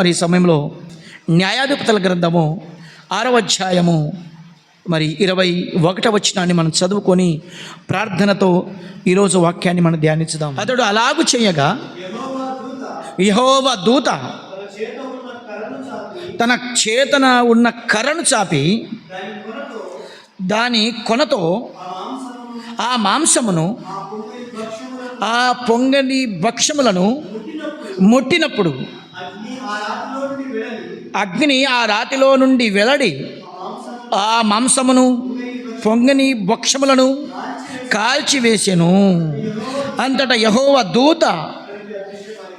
మరి ఈ సమయంలో న్యాయాధిపతుల గ్రంథము ఆరవ అధ్యాయము మరి ఇరవై ఒకటవ వచనాన్ని మనం చదువుకొని ప్రార్థనతో ఈరోజు వాక్యాన్ని మనం ధ్యానించుదాం. అతడు అలాగు చేయగా యహోవ దూత తన చేతన ఉన్న కర్రను చాపి దాని కొనతో ఆ మాంసమును ఆ పొంగని భక్ష్యములను ముట్టినప్పుడు అగ్ని ఆ రాతిలో నుండి వెలడి. ఆ మాంసమును పొంగని భక్షములను కాల్చివేసెను అంతటా యహోవ దూత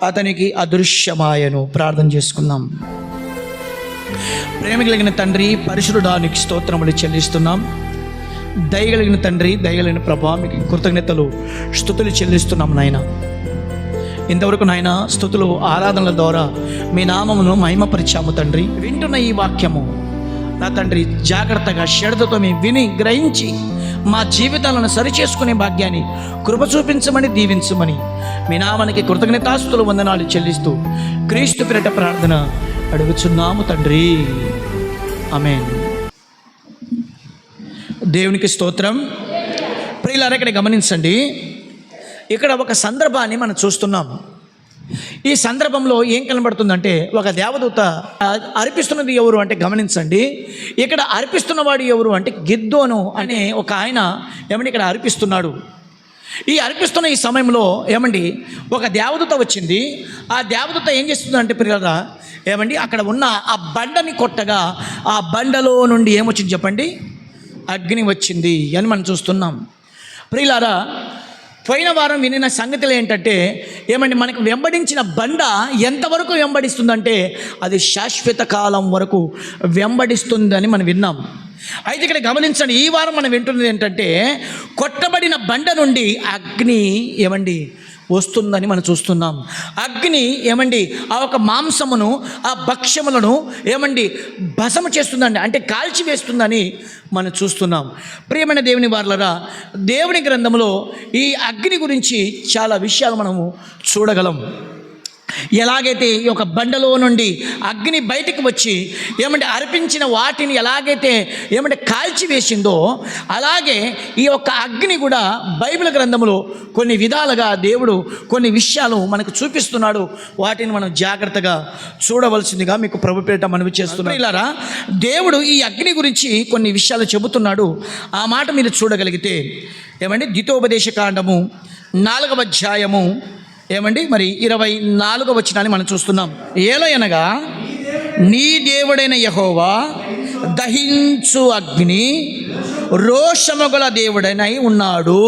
అతనికి అదృశ్యమాయను. ప్రార్థన చేసుకుందాం. ప్రేమ కలిగిన తండ్రి పరిశుడానికి స్తోత్రములు చెల్లిస్తున్నాం. దయగలిగిన తండ్రి దయగలిగిన ప్రభా మీకు కృతజ్ఞతలు స్థుతులు చెల్లిస్తున్నాం నాయన. ఇంతవరకు నాయన స్థుతులు ఆరాధనల ద్వారా మీ నామమును మహిమపరిచాము తండ్రి. వింటున్న ఈ వాక్యము నా తండ్రి జాగ్రత్తగా శ్రద్ధతో మేము విని గ్రహించి మా జీవితాలను సరిచేసుకునే భాగ్యాన్ని కృప చూపించమని దీవించమని మీ నామానికి కృతజ్ఞతాస్తులు వందనాలు చెల్లిస్తూ క్రీస్తు పిరట ప్రార్థన అడుగుచున్నాము తండ్రి. ఆమె దేవునికి స్తోత్రం. ప్రియులారా ఇక్కడ గమనించండి. ఇక్కడ ఒక సందర్భాన్ని మనం చూస్తున్నాం. ఈ సందర్భంలో ఏం కనబడుతుందంటే ఒక దేవదూత అర్పిస్తున్నది ఎవరు అంటే గమనించండి. ఇక్కడ అర్పిస్తున్నవాడు ఎవరు అంటే గిద్దోను అనే ఒక ఆయన ఏమండి ఇక్కడ అర్పిస్తున్నాడు. ఈ అర్పిస్తున్న ఈ సమయంలో ఏమండి ఒక దేవదూత వచ్చింది. ఆ దేవదూత ఏం చేస్తుందంటే పిల్లరా ఏమండి అక్కడ ఉన్న ఆ బండని కొట్టగా ఆ బండలో నుండి ఏమొచ్చింది చెప్పండి? అగ్ని వచ్చింది అని మనం చూస్తున్నాం. ప్రియులారా పోయిన వారం వినిన సంగతులు ఏంటంటే ఏమండి మనకు వెంబడించిన బండ ఎంతవరకు వెంబడిస్తుందంటే అది శాశ్వత కాలం వరకు వెంబడిస్తుందని మనం విన్నాం. అయితే ఇక్కడ గమనించండి ఈ వారం మనం వింటున్నది ఏంటంటే కొట్టబడిన బండ నుండి అగ్ని ఏమండి వస్తుందని మనం చూస్తున్నాం. అగ్ని ఏమండి? ఆ ఒక మాంసమును ఆ భక్ష్యములను ఏమండి? భసము చేస్తుందండి. అంటే కాల్చి వేస్తుందని మనం చూస్తున్నాం. ప్రియమైన దేవుని వార్లరా దేవుని గ్రంథంలో ఈ అగ్ని గురించి చాలా విషయాలు మనము చూడగలం. ఎలాగైతే ఈ యొక్క బండలో నుండి అగ్ని బయటకు వచ్చి ఏమంటే అర్పించిన వాటిని ఎలాగైతే ఏమంటే కాల్చి వేసిందో అలాగే ఈ యొక్క అగ్ని కూడా బైబిల్ గ్రంథంలో కొన్ని విధాలుగా దేవుడు కొన్ని విషయాలు మనకు చూపిస్తున్నాడు. వాటిని మనం జాగ్రత్తగా చూడవలసిందిగా మీకు ప్రభుపేట మనవి చేస్తున్నాం ఇలారా దేవుడు ఈ అగ్ని గురించి కొన్ని విషయాలు చెబుతున్నాడు. ఆ మాట మీరు చూడగలిగితే ఏమంటే ద్వితోపదేశ కాండము నాలుగవ అధ్యాయము ఏమండి? మరి ఇరవై నాలుగో వచ్చినాన్ని మనం చూస్తున్నాం. ఏలో అనగా నీ దేవుడైన యహోవా దహించు అగ్ని రోషముగల దేవుడైన ఉన్నాడు.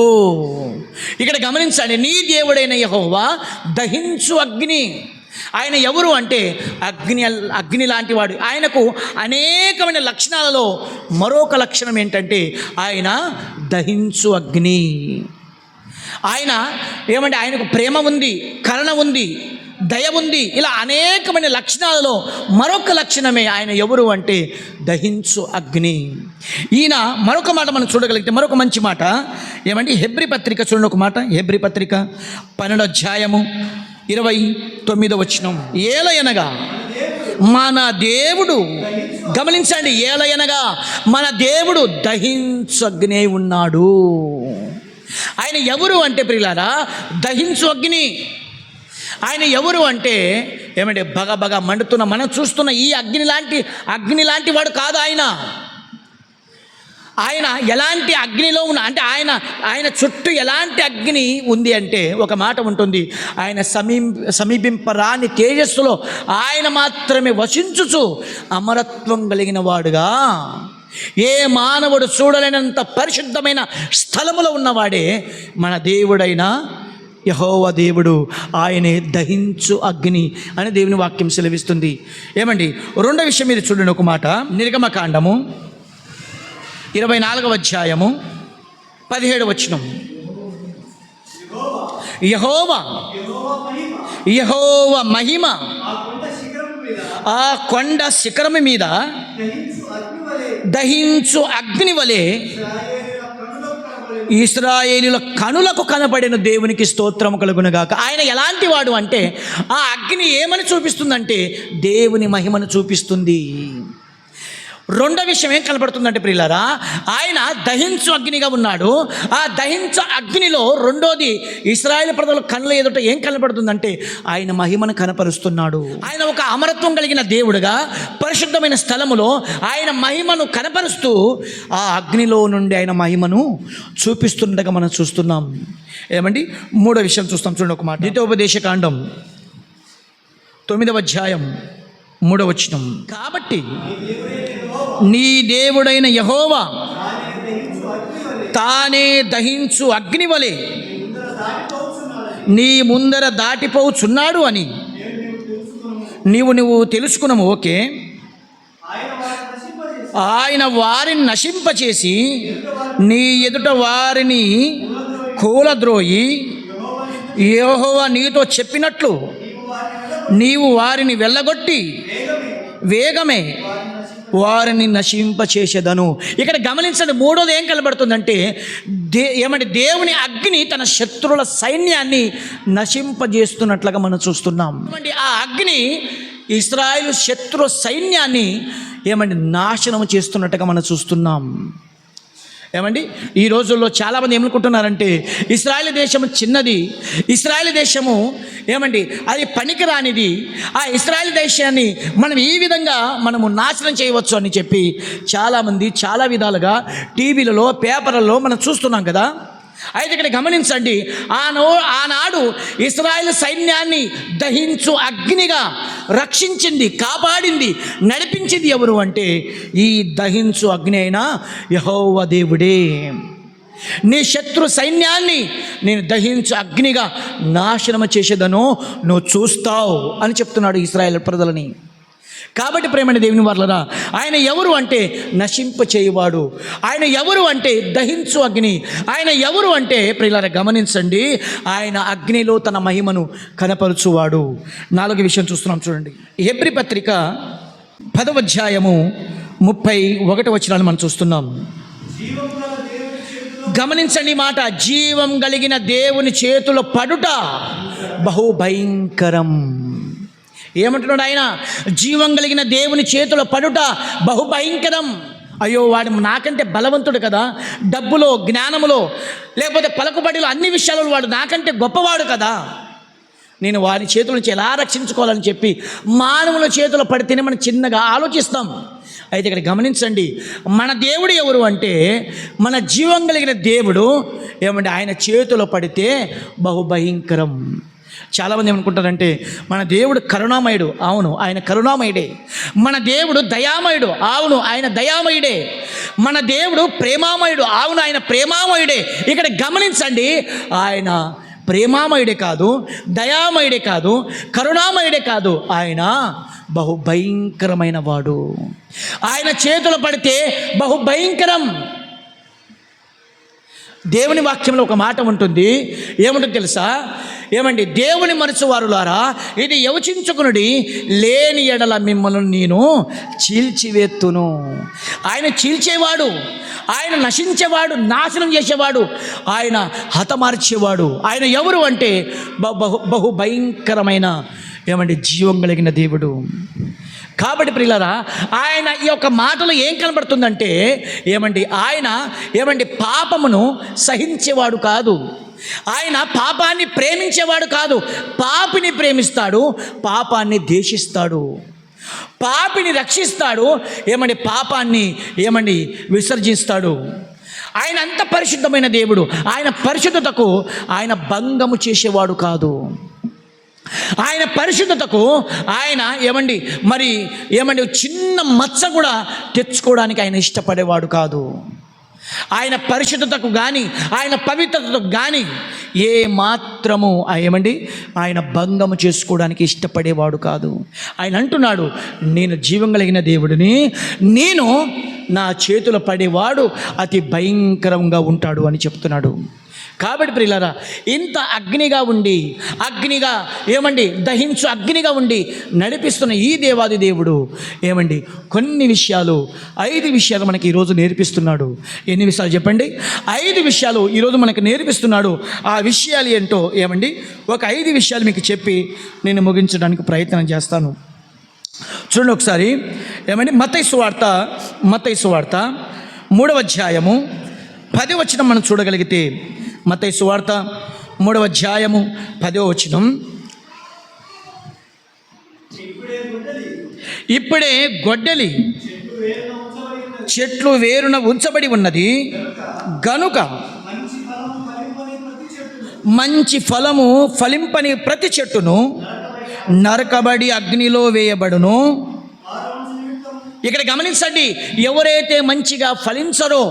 ఇక్కడ గమనించండి నీ దేవుడైన యహోవా దహించు అగ్ని. ఆయన ఎవరు అంటే అగ్ని అగ్ని లాంటి వాడు. ఆయనకు అనేకమైన లక్షణాలలో మరొక లక్షణం ఏంటంటే ఆయన దహించు అగ్ని. ఆయన ఏమంటే ఆయనకు ప్రేమ ఉంది కరుణ ఉంది దయ ఉంది ఇలా అనేకమైన లక్షణాలలో మరొక లక్షణమే ఆయన ఎవరు అంటే దహించు అగ్ని. ఈయన మరొక మాట మనం చూడగలిగితే మరొక మంచి మాట. ఏమంటే హెబ్రి పత్రిక చూడండి ఒక మాట హెబ్రి పత్రిక పన్నెండు అధ్యాయము ఇరవై తొమ్మిదో వచ్చినం ఏలయనగా మన దేవుడు గమనించండి ఏలయనగా మన దేవుడు దహించు అగ్ని ఉన్నాడు. ఆయన ఎవరు అంటే ప్రియులారా? దహించు అగ్ని. ఆయన ఎవరు అంటే ఏమంటే బగ బగ మండుతున్న మనం చూస్తున్న ఈ అగ్ని లాంటి అగ్ని లాంటి వాడు కాదు ఆయన. ఆయన ఎలాంటి అగ్నిలో ఉన్న అంటే ఆయన ఆయన చుట్టూ ఎలాంటి అగ్ని ఉంది అంటే ఒక మాట ఉంటుంది. ఆయన సమీ సమీపింపరాని తేజస్సులో ఆయన మాత్రమే వసించుచు అమరత్వం కలిగిన వాడుగా. ఏ మానవుడు చూడలేనంత పరిశుద్ధమైన స్థలములో ఉన్నవాడే మన దేవుడైన యహోవ దేవుడు. ఆయనే దహించు అగ్ని అని దేవుని వాక్యం సెలవిస్తుంది. ఏమండి రెండో విషయం మీరు చూడండి ఒక మాట. నిర్గమకాండము ఇరవై నాలుగవ అధ్యాయము పదిహేడు వచనం. యహోవ యహోవ మహిమ ఆ కొండ శిఖరము మీద దహించు అగ్ని వలె ఇస్రాయేలుల కనులకు కనబడిన దేవునికి స్తోత్రం కలుగునుగాక ఆయన ఎలాంటి వాడు అంటే ఆ అగ్ని ఏమని చూపిస్తుందంటే దేవుని మహిమను చూపిస్తుంది. రెండో విషయం ఏం కనబడుతుందంటే ప్రియులారా ఆయన దహించు అగ్నిగా ఉన్నాడు. ఆ దహించు అగ్నిలో రెండోది ఇస్రాయేల్ ప్రజల కళ్ళ ఎదుట ఏం కనబడుతుందంటే ఆయన మహిమను కనపరుస్తున్నాడు. ఆయన ఒక అమరత్వం కలిగిన దేవుడుగా పరిశుద్ధమైన స్థలములో ఆయన మహిమను కనపరుస్తూ ఆ అగ్నిలో నుండి ఆయన మహిమను చూపిస్తుండగా మనం చూస్తున్నాం. ఏమండి? మూడో విషయం చూస్తాం. చూడండి ఒక మాట. ద్వితోపదేశ కాండం తొమ్మిదవ అధ్యాయం మూడవచనం కాబట్టి నీ దేవుడైన యహోవా తానే దహించు అగ్ని వలె నీ ముందర దాటిపోచున్నాడు అని. నీవు నువ్వు తెలుసుకున్నాము ఓకే. ఆయన వారిని నశింపచేసి నీ ఎదుట వారిని కూలద్రోయి యోహోవ నీతో చెప్పినట్లు నీవు వారిని వెళ్ళగొట్టి వేగమే వారిని నశింపచేసేదను. ఇక్కడ గమనించండి మూడోది ఏం కనబడుతుందంటే దే ఏమంటే దేవుని అగ్ని తన శత్రువుల సైన్యాన్ని నశింపజేస్తున్నట్లుగా మనం చూస్తున్నాం. ఏమండి ఆ అగ్ని ఇస్రాయిల్ శత్రు సైన్యాన్ని ఏమండి నాశనం చేస్తున్నట్టుగా మనం చూస్తున్నాం. ఏమండి? ఈ రోజుల్లో చాలామంది ఏమనుకుంటున్నారంటే ఇస్రాయల్ దేశము చిన్నది ఇస్రాయల్ దేశము ఏమండి అది పనికిరానిది ఆ ఇస్రాయల్ దేశాన్ని మనం ఈ విధంగా మనము నాశనం చేయవచ్చు అని చెప్పి చాలామంది చాలా విధాలుగా టీవీలలో పేపర్లలో మనం చూస్తున్నాం కదా. అయితే ఇక్కడ గమనించండి ఆనో ఆనాడు ఇస్రాయల్ సైన్యాన్ని దహించు అగ్నిగా రక్షించింది కాపాడింది నడిపించింది ఎవరు అంటే ఈ దహించు అగ్ని అయిన యహోవ దేవుడే. నీ శత్రు సైన్యాన్ని నేను దహించు అగ్నిగా నాశనం చేసేదను నువ్వు చూస్తావు అని చెప్తున్నాడు ఇస్రాయల్ ప్రజలని. కాబట్టి ప్రేమైన దేవుని వర్లరా ఆయన ఎవరు అంటే నశింప చేయువాడు ఆయన ఎవరు అంటే దహించు అగ్ని. ఆయన ఎవరు అంటే ప్రియులారా గమనించండి ఆయన అగ్నిలో తన మహిమను కనపరుచువాడు. నాలుగు విషయం చూస్తున్నాం చూడండి. హెబ్రి పత్రిక పదవ అధ్యాయము ముప్పై ఒకటి వచ్చినాలు మనం చూస్తున్నాం. గమనించండి మాట జీవం కలిగిన దేవుని చేతుల పడుట బహు భయంకరం ఏమంటున్నాడు ఆయన? జీవం కలిగిన దేవుని చేతుల పడుట బహు భయంకరం అయ్యో వాడు నాకంటే బలవంతుడు కదా. డబ్బులో జ్ఞానములో లేకపోతే పలుకుబడిలో అన్ని విషయాలలో వాడు నాకంటే గొప్పవాడు కదా. నేను వారి చేతుల నుంచి ఎలా రక్షించుకోవాలని చెప్పి మానవుల చేతులు పడితేనే మనం చిన్నగా ఆలోచిస్తాం. అయితే ఇక్కడ గమనించండి మన దేవుడు ఎవరు అంటే మన జీవం కలిగిన దేవుడు ఏమంటే ఆయన చేతిలో పడితే బహుభయంకరం. చాలామంది ఏమనుకుంటారంటే మన దేవుడు కరుణామయుడు అవును ఆయన కరుణామయుడే. మన దేవుడు దయామయుడు అవును ఆయన దయామయుడే. మన దేవుడు ప్రేమామయుడు అవును ఆయన ప్రేమామయుడే. ఇక్కడ గమనించండి ఆయన ప్రేమామయుడే కాదు దయామయుడే కాదు కరుణామయుడే కాదు ఆయన బహుభయంకరమైన వాడు. ఆయన చేతులు పడితే బహు భయంకరం దేవుని వాక్యంలో ఒక మాట ఉంటుంది. ఏముంటుంది తెలుసా? ఏమండి? దేవుని మనసువారులారా ఇది యవచించుకునుడి లేని ఎడల మిమ్మల్ని నేను చీల్చివేత్తును. ఆయన చీల్చేవాడు ఆయన నశించేవాడు నాశనం చేసేవాడు ఆయన హతమార్చేవాడు. ఆయన ఎవరు అంటే బహు బహు భయంకరమైన ఏమండి? జీవం కలిగిన దేవుడు. కాబట్టి ప్రియులరా ఆయన ఈ యొక్క మాటలో ఏం కనబడుతుందంటే ఏమండి ఆయన ఏమండి పాపమును సహించేవాడు కాదు. ఆయన పాపాన్ని ప్రేమించేవాడు కాదు. పాపిని ప్రేమిస్తాడు పాపాన్ని దేశిస్తాడు పాపిని రక్షిస్తాడు ఏమండి పాపాన్ని ఏమండి విసర్జిస్తాడు. ఆయన అంత పరిశుద్ధమైన దేవుడు. ఆయన పరిశుద్ధతకు ఆయన భంగము చేసేవాడు కాదు. ఆయన పరిశుద్ధతకు ఆయన ఏమండి మరి ఏమండి చిన్న మచ్చ కూడా తెచ్చుకోవడానికి ఆయన ఇష్టపడేవాడు కాదు. ఆయన పరిశుద్ధతకు కానీ ఆయన పవిత్రతకు కానీ ఏ మాత్రము ఆ ఏమండి ఆయన భంగము చేసుకోవడానికి ఇష్టపడేవాడు కాదు. ఆయన అంటున్నాడు నేను జీవం కలిగిన దేవుడిని నేను నా చేతుల పడేవాడు అతి భయంకరంగా ఉంటాడు అని చెప్తున్నాడు. కాబట్టి ప్రియులారా ఇంత అగ్నిగా ఉండి అగ్నిగా ఏమండి దహించు అగ్నిగా ఉండి నడిపిస్తున్న ఈ దేవాది దేవుడు ఏమండి కొన్ని విషయాలు ఐదు విషయాలు మనకి ఈరోజు నేర్పిస్తున్నాడు. ఎన్ని విషయాలు చెప్పండి? ఐదు విషయాలు ఈరోజు మనకు నేర్పిస్తున్నాడు. ఆ విషయాలు ఏంటో ఏమండి ఒక ఐదు విషయాలు మీకు చెప్పి నేను ముగించడానికి ప్రయత్నం చేస్తాను. చూడండి ఒకసారి ఏమండి మతైసు వార్త మతైసు వార్త మూడవ అధ్యాయము పది వచ్చిన మనం చూడగలిగితే మత సువార్త మూడవ అధ్యాయము పదో వచనం. ఇప్పుడే గొడ్డలి చెట్లు వేరున ఉంచబడి ఉన్నది. గనుక మంచి ఫలము ఫలింపని ప్రతి చెట్టును నరకబడి అగ్నిలో వేయబడును. ఇక్కడ గమనించండి ఎవరైతే మంచిగా ఫలించరో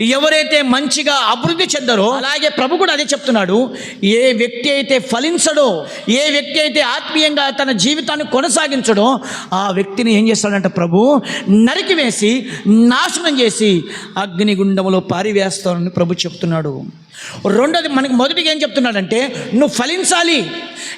ఎవరైతే మంచిగా అభివృద్ధి చెందరో అలాగే ప్రభు కూడా అదే చెప్తున్నాడు. ఏ వ్యక్తి అయితే ఫలించడో ఏ వ్యక్తి అయితే ఆత్మీయంగా తన జీవితాన్ని కొనసాగించడో ఆ వ్యక్తిని ఏం చేస్తాడంటే ప్రభు? నరికివేసి నాశనం చేసి అగ్నిగుండంలో పారివేస్తానని ప్రభు చెప్తున్నాడు. రెండోది మనకి మొదటిగా ఏం చెప్తున్నాడంటే నువ్వు ఫలించాలి.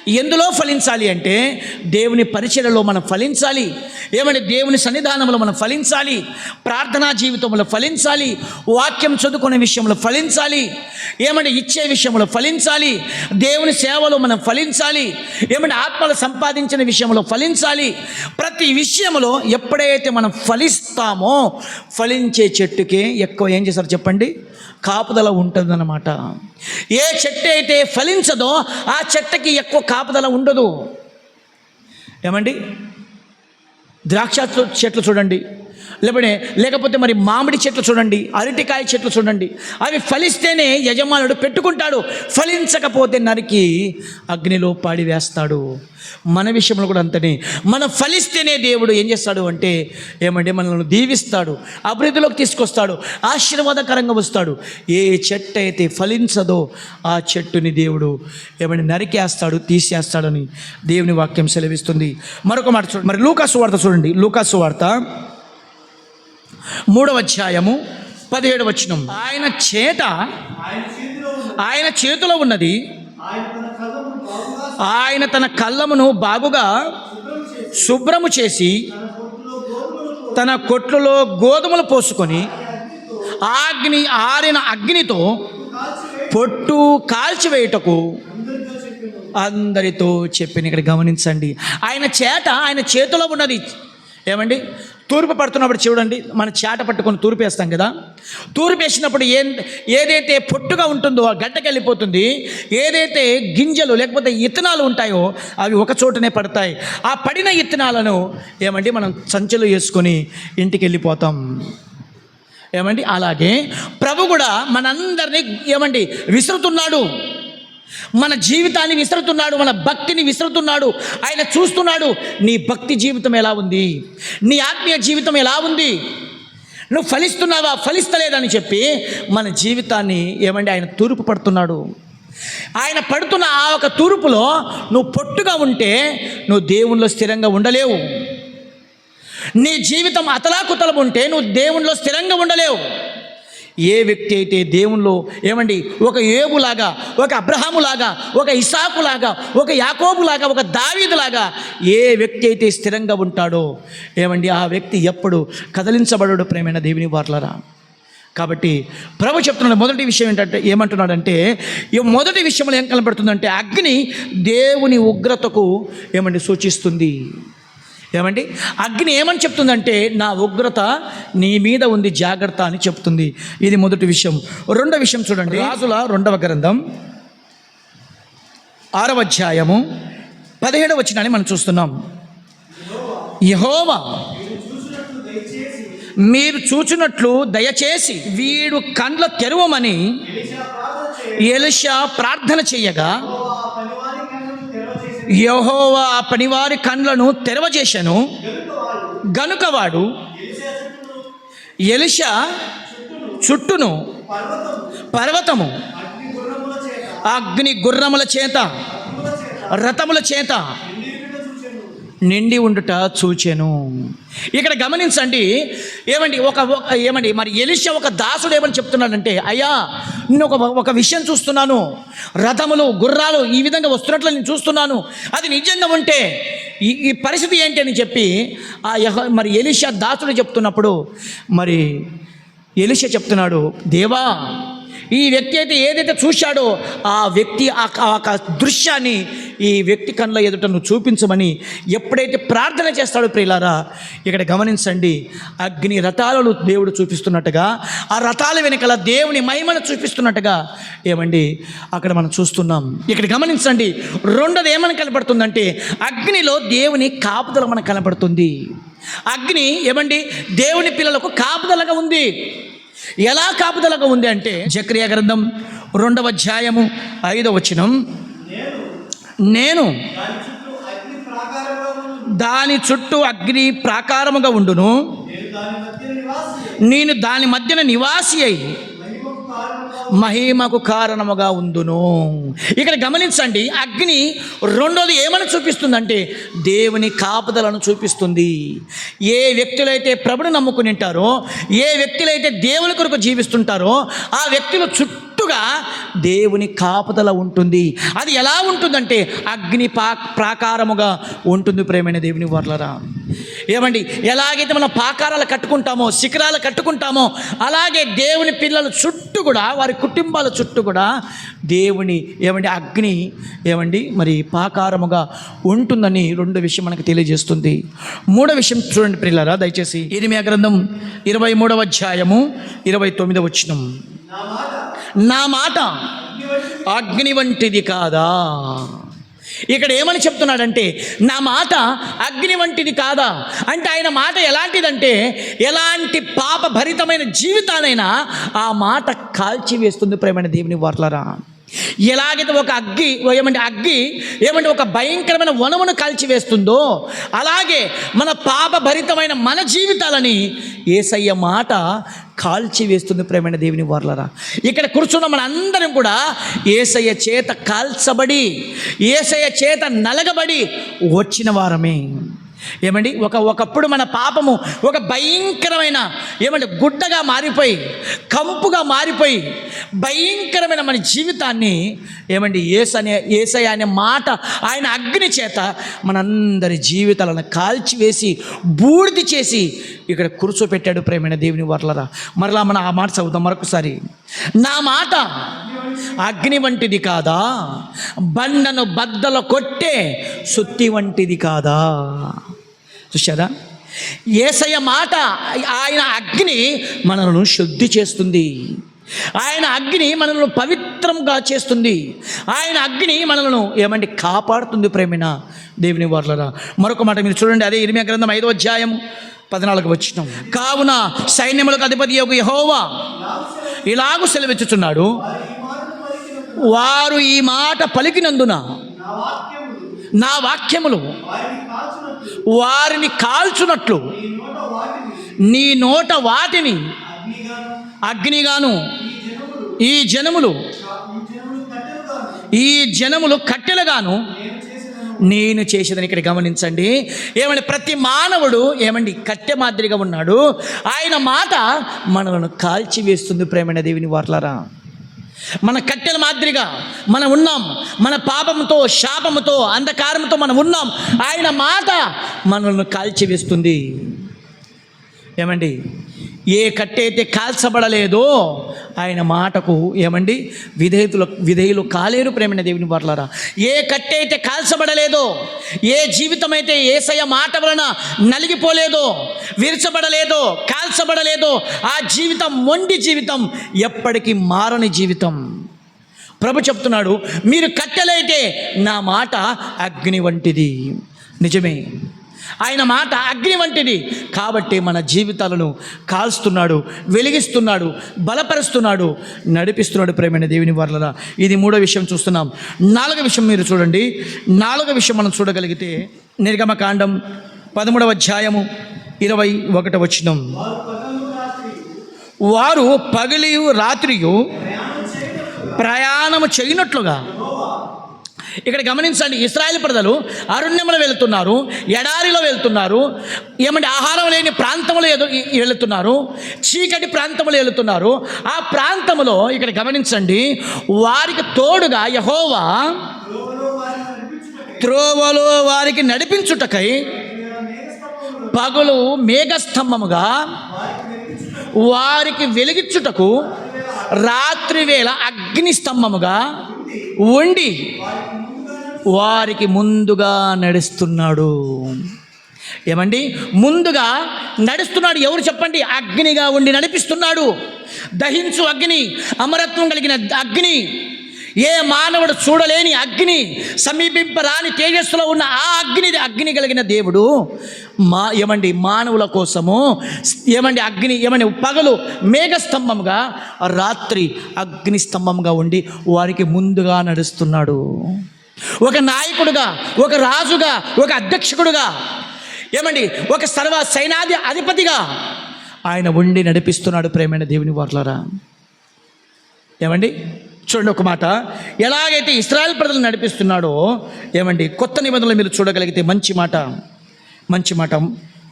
ఎందులో ఫలించాలి అంటే దేవుని పరిచయలో మనం ఫలించాలి. ఏమంటే దేవుని సన్నిధానంలో మనం ఫలించాలి. ప్రార్థనా జీవితంలో ఫలించాలి. వా వాక్యం చదువుకునే విషయంలో ఫలించాలి. ఏమంటే ఇచ్చే విషయంలో ఫలించాలి. దేవుని సేవలో మనం ఫలించాలి. ఏమంటే ఆత్మలు సంపాదించిన విషయంలో ఫలించాలి. ప్రతి విషయంలో ఎప్పుడైతే మనం ఫలిస్తామో ఫలించే చెట్టుకే ఎక్కువ ఏం చేస్తారు చెప్పండి? కాపుదల ఉంటుందన్నమాట. ఏ చెట్టు అయితే ఫలించదో ఆ చెట్టుకి ఎక్కువ కాపుదల ఉండదు. ఏమండి? ద్రాక్ష చెట్లు చూడండి. లేకపోతే లేకపోతే మరి మామిడి చెట్లు చూడండి అరటికాయ చెట్లు చూడండి. అవి ఫలిస్తేనే యజమానుడు పెట్టుకుంటాడు. ఫలించకపోతే నరికి అగ్నిలో పాడి వేస్తాడు. మన విషయంలో కూడా అంతనే. మనం ఫలిస్తేనే దేవుడు ఏం చేస్తాడు అంటే ఏమంటే మనల్ని దీవిస్తాడు అభివృద్ధిలోకి తీసుకొస్తాడు ఆశీర్వాదకరంగా వస్తాడు. ఏ చెట్టు అయితే ఫలించదో ఆ చెట్టుని దేవుడు ఏమంటే నరికేస్తాడు తీసేస్తాడని దేవుని వాక్యం సెలవిస్తుంది. మరొక మాట చూడండి. మరి లూకాసు వార్త చూడండి. లూకాసు వార్త మూడవ అధ్యాయము పదిహేడు వచనం. ఆయన చేత ఆయన చేతిలో ఉన్నది ఆయన తన కళ్ళమును బాగుగా శుభ్రము చేసి తన కొట్లలో గోధుమలు పోసుకొని అగ్ని ఆరిన అగ్నితో పొట్టు కాల్చివేయుటకు అందరితో చెప్పిన ఇక్కడ గమనించండి. ఆయన చేత ఆయన చేతిలో ఉన్నది. ఏమండి? తూర్పు పడుతున్నప్పుడు చూడండి మన చేట పట్టుకొని తూర్పు వేస్తాం కదా. తూర్పు వేసినప్పుడు ఏ ఏదైతే పొట్టుగా ఉంటుందో ఆ గడ్డకి వెళ్ళిపోతుంది ఏదైతే గింజలు లేకపోతే ఇత్తనాలు ఉంటాయో అవి ఒక చోటనే పడతాయి. ఆ పడిన ఇత్తనాలను ఏమండి మనం సంచలు వేసుకొని ఇంటికి వెళ్ళిపోతాం ఏమండి అలాగే ప్రభు కూడా మనందరినీ ఏమండి విసురుతున్నాడు. మన జీవితాన్ని విసురుతున్నాడు మన భక్తిని విసురుతున్నాడు ఆయన చూస్తున్నాడు నీ భక్తి జీవితం ఎలా ఉంది? నీ ఆత్మీయ జీవితం ఎలా ఉంది? నువ్వు ఫలిస్తున్నావా ఫలిస్తలేదని చెప్పి మన జీవితాన్ని ఏమండి ఆయన తూర్పు పడుతున్నాడు. ఆయన పడుతున్న ఆ ఒక తూర్పులో నువ్వు పొట్టుగా ఉంటే నువ్వు దేవుణ్ణిలో స్థిరంగా ఉండలేవు. నీ జీవితం అతలాకుతలం ఉంటే నువ్వు దేవుణ్ణిలో స్థిరంగా ఉండలేవు. ఏ వ్యక్తి అయితే దేవునిలో ఏమండి ఒక ఏబులాగా ఒక అబ్రహాములాగా ఒక ఇసాకులాగా ఒక యాకోబులాగా ఒక దావీదులాగా ఏ వ్యక్తి అయితే స్థిరంగా ఉంటాడో ఏమండి ఆ వ్యక్తి ఎప్పుడు కదలించబడడు ప్రేమైన దేవుని వార్లరా. కాబట్టి ప్రభు చెప్తున్నాడు మొదటి విషయం ఏంటంటే ఏమంటున్నాడంటే ఈ మొదటి విషయంలో ఏం కనబడుతుందంటే అగ్ని దేవుని ఉగ్రతకు ఏమండి సూచిస్తుంది. ఏమండి? అగ్ని ఏమని చెప్తుందంటే నా ఉగ్రత నీ మీద ఉంది జాగ్రత్త అని చెప్తుంది. ఇది మొదటి విషయం. రెండవ విషయం చూడండి. రాజుల రెండవ గ్రంథం ఆరవ అధ్యాయము పదిహేడవ వచ్చినాన్ని మనం చూస్తున్నాం. యహోవా మీరు చూచినట్లు దయచేసి వీడు కండ్ల తెరవమని ఎలిషా ప్రార్థన చేయగా యహోవా ఆ పనివారి కండ్లను తెరవజేశాను. గనుక వాడు ఎలిషా చుట్టూను పర్వతము అగ్ని గుర్రముల చేత రథముల చేత నిండి ఉండుట చూచెను. ఇక్కడ గమనించండి ఏమండి ఒక ఏమండి మరి ఎలిష ఒక దాసుడు ఏమని చెప్తున్నాడంటే అయ్యా నేను ఒక ఒక విషయం చూస్తున్నాను. రథములు గుర్రాలు ఈ విధంగా వస్తున్నట్లు నేను చూస్తున్నాను. అది నిజంగా ఉంటే ఈ ఈ పరిస్థితి ఏంటి అని చెప్పి ఆ యహ మరి ఎలిష దాసుడు చెప్తున్నప్పుడు మరి ఎలిష చెప్తున్నాడు దేవా ఈ వ్యక్తి అయితే ఏదైతే చూశాడో ఆ వ్యక్తి ఆ దృశ్యాన్ని ఈ వ్యక్తి కళ్ళ ఎదుట నువ్వు చూపించమని ఎప్పుడైతే ప్రార్థన చేస్తాడో ప్రియులారా ఇక్కడ గమనించండి అగ్ని రథాలను దేవుడు చూపిస్తున్నట్టుగా ఆ రథాల వెనకాల దేవుని మహిమను చూపిస్తున్నట్టుగా ఏమండి అక్కడ మనం చూస్తున్నాం. ఇక్కడ గమనించండి రెండోది ఏమని కనపడుతుందంటే అగ్నిలో దేవుని కాపుదల మనకు కనపడుతుంది అగ్ని ఏమండి దేవుని పిల్లలకు కాపుదలగా ఉంది. ఎలా కాపుదలగా ఉంది అంటే జక్రియ గ్రంథం రెండవ అధ్యాయము ఐదవ వచనం. నేను దాని చుట్టూ అగ్ని ప్రాకారముగా ఉండును. నేను దాని మధ్యన నివాసి అయి మహిమకు కారణముగా ఉందును. ఇక్కడ గమనించండి అగ్ని రెండోది ఏమని చూపిస్తుందంటే దేవుని కాపుదలను చూపిస్తుంది. ఏ వ్యక్తులైతే ప్రభుని నమ్ముకుని ఉంటారో ఏ వ్యక్తులైతే దేవుని కొరకు జీవిస్తుంటారో ఆ వ్యక్తుల చుట్టూగా దేవుని కాపుదల ఉంటుంది. అది ఎలా ఉంటుందంటే అగ్ని పా ప్రాకారముగా ఉంటుంది ప్రేమైన దేవుని వర్లరా. ఏమండి ఎలాగైతే మనం పాకారాలు కట్టుకుంటామో శిఖరాలు కట్టుకుంటామో అలాగే దేవుని పిల్లల చుట్టూ కూడా వారి కుటుంబాల చుట్టూ కూడా దేవుని ఏమండి అగ్ని ఏమండి మరి పాకారముగా ఉంటుందని రెండు విషయం మనకు తెలియజేస్తుంది. మూడో విషయం చూడండి పిల్లరా దయచేసి. ఇరిమియా గ్రంథం ఇరవై మూడవ అధ్యాయము ఇరవై తొమ్మిదవ వచ్చినం నా మాట అగ్ని వంటిది కాదా? ఇక్కడ ఏమని చెప్తున్నాడంటే నా మాట అగ్ని వంటిది కాదా? అంటే ఆయన మాట ఎలాంటిదంటే ఎలాంటి పాప భరితమైన జీవితానైనా ఆ మాట కాల్చివేస్తుంది ప్రేమైన దేవుని వర్లరా. ఎలాగైతే ఒక అగ్గి ఏమంటే అగ్గి ఏమంటే ఒక భయంకరమైన వనమును కాల్చివేస్తుందో అలాగే మన పాప భరితమైన మన జీవితాలని ఏసయ్య మాట కాల్చివేస్తుంది ప్రేమైన దేవుని వర్లరా. ఇక్కడ కూర్చున్న మన అందరం కూడా ఏసయ్య చేత కాల్చబడి ఏసయ్య చేత నలగబడి వచ్చిన వారమే. ఏమండి? ఒక ఒకప్పుడు మన పాపము ఒక భయంకరమైన ఏమంటే గుడ్డగా మారిపోయి కంపుగా మారిపోయి భయంకరమైన మన జీవితాన్ని ఏమండి ఏస అనే ఏసయ అనే మాట ఆయన అగ్ని చేత మనందరి జీవితాలను కాల్చివేసి బూడిది చేసి ఇక్కడ కూర్చోపెట్టాడు ప్రేమైన దేవుని వర్లరా. మరలా మనం ఆ మాట చదువుతాం మరొకసారి. నా మాట అగ్ని వంటిది కాదా? బండను బద్దలు కొట్టే సుత్తి వంటిది కాదా? చూసారా ఏసయ మాట ఆయన అగ్ని మనలను శుద్ధి చేస్తుంది. ఆయన అగ్ని మనల్ని పవిత్రంగా చేస్తుంది. ఆయన అగ్ని మనలను ఏమంటే కాపాడుతుంది ప్రేమిన దేవుని వర్లరా. మరొక మాట మీరు చూడండి అదే ఇరిమియా గ్రంథం ఐదో అధ్యాయం పద్నాలుగు వచ్చిన కావున సైన్యములకు అధిపతి యొక్క యహోవా ఇలాగు సెలవిచ్చుచున్నాడు వారు ఈ మాట పలికినందున నా వాక్యములు వారిని కాల్చునట్లు నీ నోట వాటిని అగ్నిగాను ఈ జనములు ఈ జనములు కట్టెలుగాను నేను చేసేదని ఇక్కడ గమనించండి. ఏమండి ప్రతి మానవుడు ఏమండి కట్టె మాదిరిగా ఉన్నాడు. ఆయన మాట మనలను కాల్చివేస్తుంది ప్రేమైన దేవిని వార్లరా. మన కట్టెల మాదిరిగా మనం ఉన్నాం మన పాపంతో శాపముతో అంధకారంతో మనం ఉన్నాం. ఆయన మాట మనల్ని కాల్చివేస్తుంది. ఏమండి? ఏ కట్టయితే కాల్చబడలేదో ఆయన మాటకు ఏమండి? విధేయులు విధేయులు కాలేరు ప్రేమైన దేవుని వర్లరా. ఏ కట్టయితే కాల్చబడలేదో ఏ జీవితం అయితే ఏసయ మాట వలన నలిగిపోలేదో విరచబడలేదో కాల్చబడలేదో ఆ జీవితం మొండి జీవితం ఎప్పటికీ మారని జీవితం. ప్రభు చెప్తున్నాడు మీరు కట్టెలైతే నా మాట అగ్ని వంటిది. నిజమే. ఆయన మాట అగ్ని వంటిది. కాబట్టి మన జీవితాలను కాల్స్తున్నాడు వెలిగిస్తున్నాడు బలపరుస్తున్నాడు నడిపిస్తున్నాడు ప్రేమైన దేవుని వర్లరా ఇది మూడో విషయం చూస్తున్నాం. నాలుగో విషయం మీరు చూడండి. నాలుగో విషయం మనం చూడగలిగితే నిర్గమకాండం పదమూడవ అధ్యాయము ఇరవై ఒకటి వచ్చినం వారు పగలియు రాత్రియు ప్రయాణము చేయనట్లుగా ఇక్కడ గమనించండి ఇస్రాయేల్ ప్రజలు అరణ్యంలో వెళ్తున్నారు ఎడారిలో వెళ్తున్నారు ఏమంటే ఆహారం లేని ప్రాంతంలో ఎదు వెళుతున్నారు చీకటి ప్రాంతంలో వెళుతున్నారు. ఆ ప్రాంతంలో ఇక్కడ గమనించండి వారికి తోడుగా యహోవా త్రోవలో వారికి నడిపించుటకై పగులు మేఘస్తంభముగా వారికి వెలిగించుటకు రాత్రి వేళ అగ్ని స్తంభముగా ఉండి వారికి ముందుగా నడుస్తున్నాడు. ఏమండి? ముందుగా నడుస్తున్నాడు. ఎవరు చెప్పండి? అగ్నిగా ఉండి నడిపిస్తున్నాడు. దహించు అగ్ని అమరత్వం కలిగిన అగ్ని. ఏ మానవుడు చూడలేని అగ్ని సమీపింపరాని తేజస్సులో ఉన్న ఆ అగ్ని అగ్ని కలిగిన దేవుడు మా ఏమండి మానవుల కోసము ఏమండి అగ్ని ఏమండి పగలు మేఘస్తంభంగా రాత్రి అగ్ని స్తంభంగా ఉండి వారికి ముందుగా నడుస్తున్నాడు. ఒక నాయకుడుగా ఒక రాజుగా ఒక అధ్యక్షకుడుగా ఏమండి ఒక సర్వ సైనాధి అధిపతిగా ఆయన ఉండి నడిపిస్తున్నాడు ప్రేమైన దేవుని వార్లరా. ఏమండి చూడండి ఒక మాట. ఎలాగైతే ఇస్రాయల్ ప్రజలు నడిపిస్తున్నాడో ఏమండి కొత్త నిబంధనలు మీరు చూడగలిగితే మంచి మాట. మంచి మాట.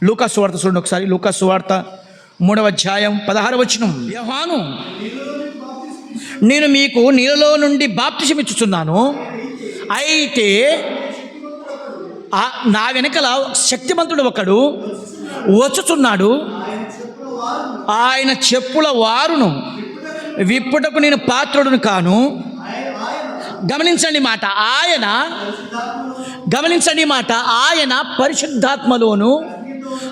లూకా సువార్త చూడండి ఒకసారి. లూకా సువార్త మూడవ అధ్యాయం పదహారు వచనం. యహాను నేను మీకు నీళ్ళలో నుండి బాప్తిషమిచ్చుచున్నాను అయితే నా వెనకల శక్తిమంతుడు ఒకడు వచ్చుచున్నాడు. ఆయన చెప్పుల వారును విప్పుటకు నేను పాత్రుడును కాను. గమనించండి మాట ఆయన గమనించండి మాట ఆయన పరిశుద్ధాత్మలోను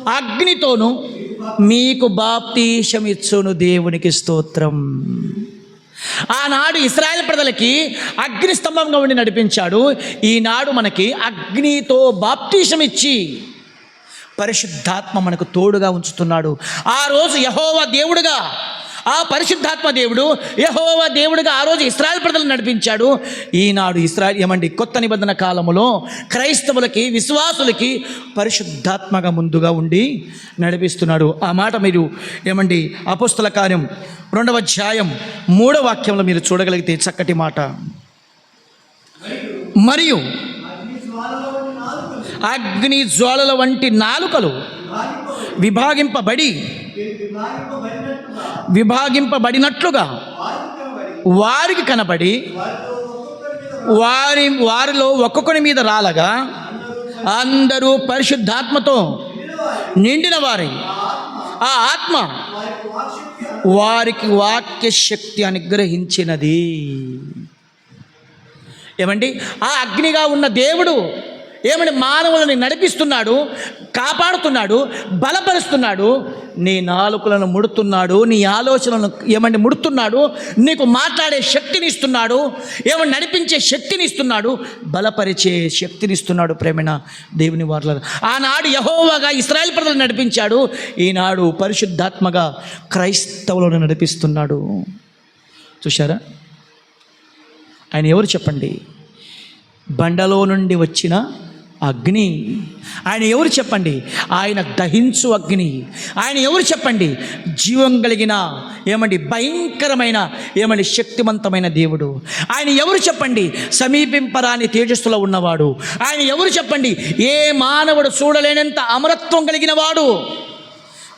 అగ్నితోను మీకు బాప్తీషమిచ్చును దేవునికి స్తోత్రం. ఆనాడు ఇస్రాయల్ ప్రజలకి అగ్ని స్తంభంగా ఉండి నడిపించాడు. ఈనాడు మనకి అగ్నితో బాప్తీషం ఇచ్చి పరిశుద్ధాత్మ మనకు తోడుగా ఉంచుతున్నాడు. ఆ రోజు యహోవ దేవుడుగా ఆ పరిశుద్ధాత్మ దేవుడు యహోవ దేవుడుగా ఆ రోజు ఇస్రాయల్ ప్రజలను నడిపించాడు. ఈనాడు ఇస్రాయల్ ఏమండి కొత్త నిబంధన కాలములో క్రైస్తవులకి విశ్వాసులకి పరిశుద్ధాత్మగా ముందుగా ఉండి నడిపిస్తున్నాడు. ఆ మాట మీరు ఏమండి అపుస్తల కార్యం రెండవ అధ్యాయం మూడవ వాక్యంలో మీరు చూడగలిగితే చక్కటి మాట. మరియు అగ్ని జ్వాలల వంటి నాలుకలు విభాగింపబడి విభాగింపబడినట్లుగా వారికి కనబడి వారి వారిలో ఒక్కొక్కరి మీద రాలగా అందరూ పరిశుద్ధాత్మతో నిండిన వారి ఆ ఆత్మ వారికి వాక్య శక్తి అనుగ్రహించినది. ఏమండి? ఆ అగ్నిగా ఉన్న దేవుడు ఏమండి మానవులని నడిపిస్తున్నాడు కాపాడుతున్నాడు బలపరుస్తున్నాడు. నీ నాలుకలను ముడుతున్నాడు నీ ఆలోచనలను ఏమండి ముడుతున్నాడు నీకు మాట్లాడే శక్తిని ఇస్తున్నాడు ఏమని నడిపించే శక్తిని ఇస్తున్నాడు బలపరిచే శక్తిని ఇస్తున్నాడు ప్రేమణ దేవుని వార్ల ఆనాడు యహోవాగా ఇస్రాయల్ ప్రజలు నడిపించాడు ఈనాడు పరిశుద్ధాత్మగా క్రైస్తవులను నడిపిస్తున్నాడు. చూశారా? ఆయన ఎవరు చెప్పండి? బండలో నుండి వచ్చిన అగ్ని. ఆయన ఎవరు చెప్పండి? ఆయన దహించు అగ్ని. ఆయన ఎవరు చెప్పండి? జీవం కలిగిన ఏమండి భయంకరమైన ఏమండి శక్తివంతమైన దేవుడు. ఆయన ఎవరు చెప్పండి? సమీపింపరాని తేజస్సులో ఉన్నవాడు. ఆయన ఎవరు చెప్పండి? ఏ మానవుడు చూడలేనంత అమరత్వం కలిగిన వాడు.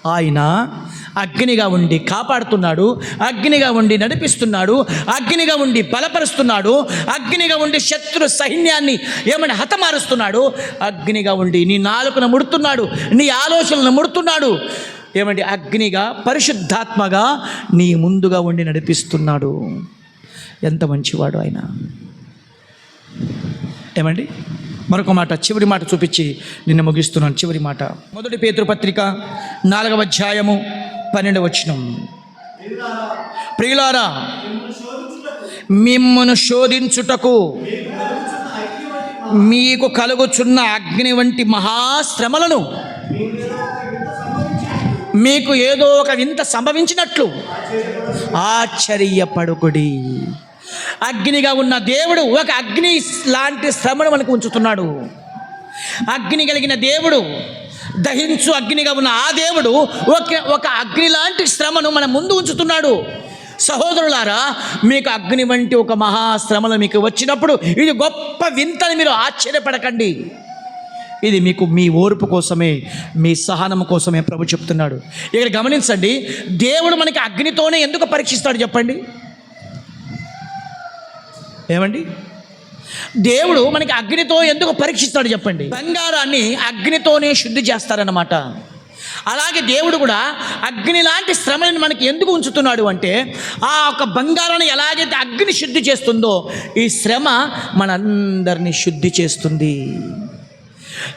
ఆయన అగ్నిగా ఉండి కాపాడుతున్నాడు అగ్నిగా ఉండి నడిపిస్తున్నాడు అగ్నిగా ఉండి బలపరుస్తున్నాడు అగ్నిగా ఉండి శత్రు సైన్యాన్ని ఏమని హతమారుస్తున్నాడు అగ్నిగా ఉండి నీ నాలుకను ముడుతున్నాడు నీ ఆలోచనలను ముడుతున్నాడు. ఏమండి? అగ్నిగా పరిశుద్ధాత్మగా నీ ముందుగా ఉండి నడిపిస్తున్నాడు. ఎంత మంచివాడు ఆయన. ఏమండి? మరొక మాట చివరి మాట చూపించి నిన్న ముగిస్తున్నాను. చివరి మాట. మొదటి పేతృపత్రిక నాలుగవ అధ్యాయము పన్నెండు వచ్చినం ప్రియులారా మిమ్మను శోధించుటకు మీకు కలుగుచున్న అగ్ని వంటి మహాశ్రమలను మీకు ఏదో ఒక వింత సంభవించినట్లు ఆశ్చర్యపడుకుడి. అగ్నిగా ఉన్న దేవుడు ఒక అగ్ని లాంటి శ్రమను మనకు ఉంచుతున్నాడు. అగ్ని కలిగిన దేవుడు దహించు అగ్నిగా ఉన్న ఆ దేవుడు ఒక ఒక అగ్ని లాంటి శ్రమను మన ముందు ఉంచుతున్నాడు. సహోదరులారా మీకు అగ్ని వంటి ఒక మహాశ్రమలు మీకు వచ్చినప్పుడు ఇది గొప్ప వింతని మీరు ఆశ్చర్యపడకండి. ఇది మీకు మీ ఓర్పు కోసమే మీ సహనం కోసమే ప్రభు చెప్తున్నాడు. ఇక్కడ గమనించండి దేవుడు మనకి అగ్నితోనే ఎందుకు పరీక్షిస్తాడు చెప్పండి? ఏమండి? దేవుడు మనకి అగ్నితో ఎందుకు పరీక్షిస్తాడు చెప్పండి? బంగారాన్ని అగ్నితోనే శుద్ధి చేస్తారన్నమాట. అలాగే దేవుడు కూడా అగ్ని లాంటి శ్రమని మనకి ఎందుకు ఉంచుతున్నాడు అంటే ఆ ఒక బంగారాన్ని ఎలాగైతే అగ్ని శుద్ధి చేస్తుందో ఈ శ్రమ మనందరినీ శుద్ధి చేస్తుంది.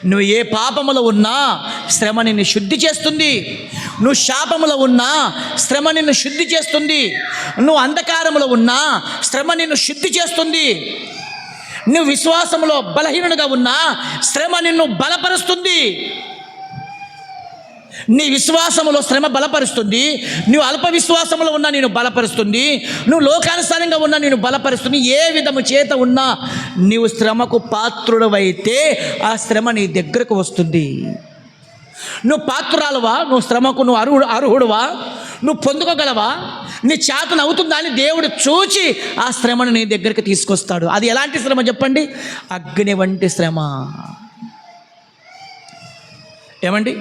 నువ్వు ఏ పాపములో ఉన్నా శ్రమ నిన్ను శుద్ధి చేస్తుంది. నువ్వు శాపములో ఉన్నా శ్రమ నిన్ను శుద్ధి చేస్తుంది. నువ్వు అంధకారములో ఉన్నా శ్రమ నిన్ను శుద్ధి చేస్తుంది. నువ్వు విశ్వాసంలో బలహీనుడుగా ఉన్నా శ్రమ నిన్ను బలపరుస్తుంది. నీ విశ్వాసములో శ్రమ బలపరుస్తుంది. నువ్వు అల్ప విశ్వాసములో ఉన్నా నేను బలపరుస్తుంది. నువ్వు లోకానుసారంగా ఉన్నా నేను బలపరుస్తుంది. ఏ విధము చేత ఉన్నా నీవు శ్రమకు పాత్రుడవైతే ఆ శ్రమ నీ దగ్గరకు వస్తుంది. నువ్వు పాత్రురాలువా? నువ్వు శ్రమకు నువ్వు అర్హుడు అర్హుడువా? నువ్వు పొందుకోగలవా? నీ చేతను అవుతుందా అని దేవుడు చూచి ఆ శ్రమను నీ దగ్గరికి తీసుకొస్తాడు. అది ఎలాంటి శ్రమ చెప్పండి? అగ్ని వంటి శ్రమ. ఏమండి?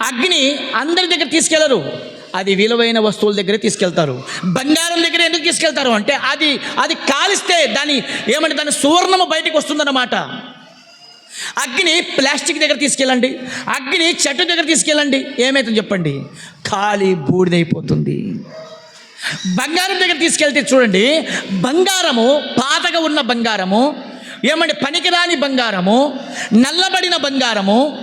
అగ్ని అందరి దగ్గర తీసుకెళ్ళరు. అది విలువైన వస్తువుల దగ్గర తీసుకెళ్తారు. బంగారం దగ్గర ఎందుకు తీసుకెళ్తారు? అంటే అది అది కాలిస్తే దాని ఏమంటే దాని సువర్ణము బయటికి వస్తుందన్నమాట. అగ్ని ప్లాస్టిక్ దగ్గర తీసుకెళ్ళండి. అగ్ని చెట్టు దగ్గర తీసుకెళ్ళండి. ఏమైతుంది చెప్పండి? ఖాళీ బూడిదైపోతుంది. బంగారం దగ్గర తీసుకెళ్తే చూడండి బంగారము పాతగా ఉన్న బంగారము ఏమండి పనికిరాని బంగారము నల్లబడిన బంగారము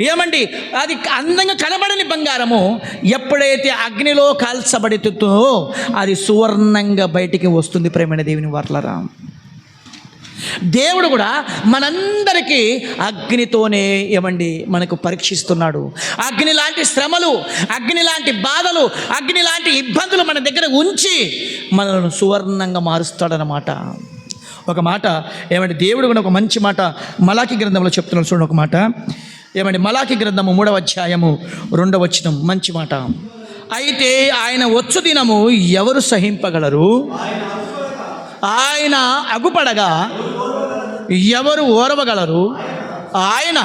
ఏమండి అది అందంగా కనబడని బంగారము ఎప్పుడైతే అగ్నిలో కాల్చబడితో అది సువర్ణంగా బయటికి వస్తుంది ప్రేమైన దేవుని వర్లరా. దేవుడు కూడా మనందరికీ అగ్నితోనే ఏమండి మనకు పరీక్షిస్తున్నాడు. అగ్ని లాంటి శ్రమలు అగ్ని లాంటి బాధలు అగ్ని లాంటి ఇబ్బందులు మన దగ్గర ఉంచి మనల్ని సువర్ణంగా మారుస్తాడనమాట ఒక మాట ఏమంటే దేవుడు కూడా ఒక మంచి మాట మలాకి గ్రంథంలో చెప్తున్నాడు చూడండి ఒక మాట. ఏమంటే మలాకి గ్రంథము మూడవ అధ్యాయము రెండవ వచనం మంచి మాట. అయితే ఆయన వచ్చు దినము ఎవరు సహింపగలరు? ఆయన అగుపడగా ఎవరు ఓరవగలరు? ఆయన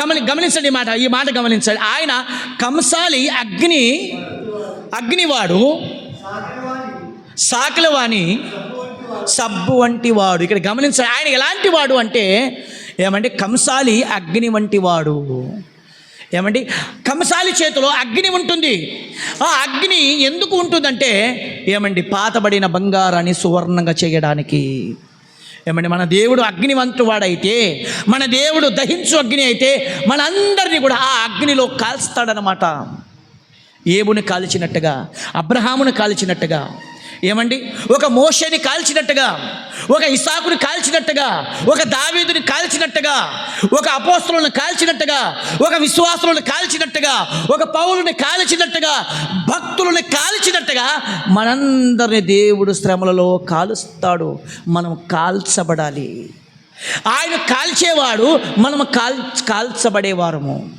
గమని గమనించండి ఈ మాట ఈ మాట గమనించండి. ఆయన కంసాలి అగ్ని అగ్నివాడు సాకలవాణి సబ్బు వంటి వాడు ఇక్కడ గమనించండి ఆయన ఎలాంటి వాడు అంటే ఏమంటే కంసాలి అగ్ని వంటి వాడు ఏమండి? కంసాలి చేతిలో అగ్ని ఉంటుంది. ఆ అగ్ని ఎందుకు ఉంటుందంటే ఏమండి పాతబడిన బంగారాన్ని సువర్ణంగా చేయడానికి. ఏమండి మన దేవుడు అగ్నివంతువాడైతే మన దేవుడు దహించు అగ్ని అయితే మనందరినీ కూడా ఆ అగ్నిలో కాల్స్తాడనమాట ఏబుని కాల్చినట్టుగా అబ్రహామును కాల్చినట్టుగా. ఏమండి? ఒక మోషని కాల్చినట్టుగా ఒక ఇసాకుని కాల్చినట్టుగా ఒక దావీదుని కాల్చినట్టుగా ఒక అపోస్తులను కాల్చినట్టుగా ఒక విశ్వాసులను కాల్చినట్టుగా ఒక పౌరుని కాల్చినట్టుగా భక్తులను కాల్చినట్టుగా మనందరిని దేవుడు శ్రమలలో కాలుస్తాడు. మనం కాల్చబడాలి. ఆయన కాల్చేవాడు మనం కాల్ కాల్చబడేవారము.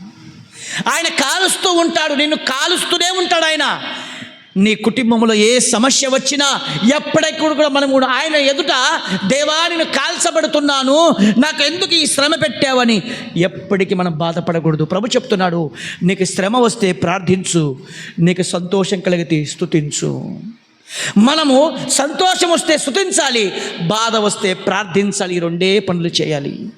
ఆయన కాలుస్తూ ఉంటాడు నిన్ను కాలుస్తూనే ఉంటాడు ఆయన. నీ కుటుంబంలో ఏ సమస్య వచ్చినా ఎప్పటికీ కూడా మనం కూడా ఆయన ఎదుట దేవా నేను కాల్చబడుతున్నాను నాకు ఎందుకు ఈ శ్రమ పెట్టావని ఎప్పటికీ మనం బాధపడకూడదు. ప్రభు చెప్తున్నాడు నీకు శ్రమ వస్తే ప్రార్థించు నీకు సంతోషం కలిగితే స్తుతించు. మనము సంతోషం వస్తే స్తుతించాలి బాధ వస్తే ప్రార్థించాలి ఈ రెండే పనులు చేయాలి.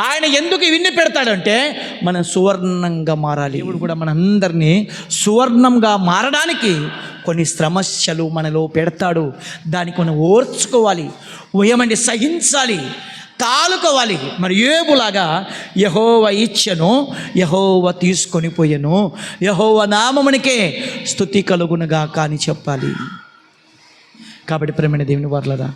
ఆయన ఎందుకు ఇవన్నీ పెడతాడంటే మనం సువర్ణంగా మారాలి. ఇప్పుడు కూడా మనందరినీ సువర్ణంగా మారడానికి కొన్ని సమస్యలు మనలో పెడతాడు. దాన్ని కొన్ని ఓర్చుకోవాలి. ఉయమని సహించాలి. తాలుకోవాలి మరి ఏబులాగా యహోవ ఇచ్చను యహోవ తీసుకొని పోయెను యహోవ నామమునికే స్థుతి కలుగునుగా కానీ చెప్పాలి. కాబట్టి ప్రేమైన దేవుని వర్లరా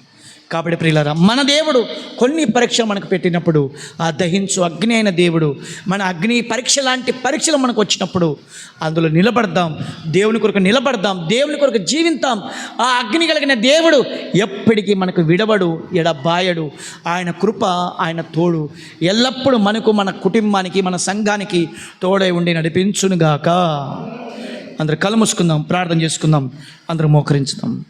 కాబట్టి ప్రియులరా మన దేవుడు కొన్ని పరీక్షలు మనకు పెట్టినప్పుడు ఆ దహించు అగ్ని అయిన దేవుడు మన అగ్ని పరీక్ష లాంటి పరీక్షలు మనకు వచ్చినప్పుడు అందులో నిలబడదాం దేవుని కొరకు నిలబడదాం దేవుని కొరకు జీవితాం. ఆ అగ్ని కలిగిన దేవుడు ఎప్పటికీ మనకు విడవడు ఎడబాయడు. ఆయన కృప ఆయన తోడు ఎల్లప్పుడూ మనకు మన కుటుంబానికి మన సంఘానికి తోడై ఉండి నడిపించునుగాక. అందరు కళ్ళు ప్రార్థన చేసుకుందాం అందరూ మోకరించుదాం.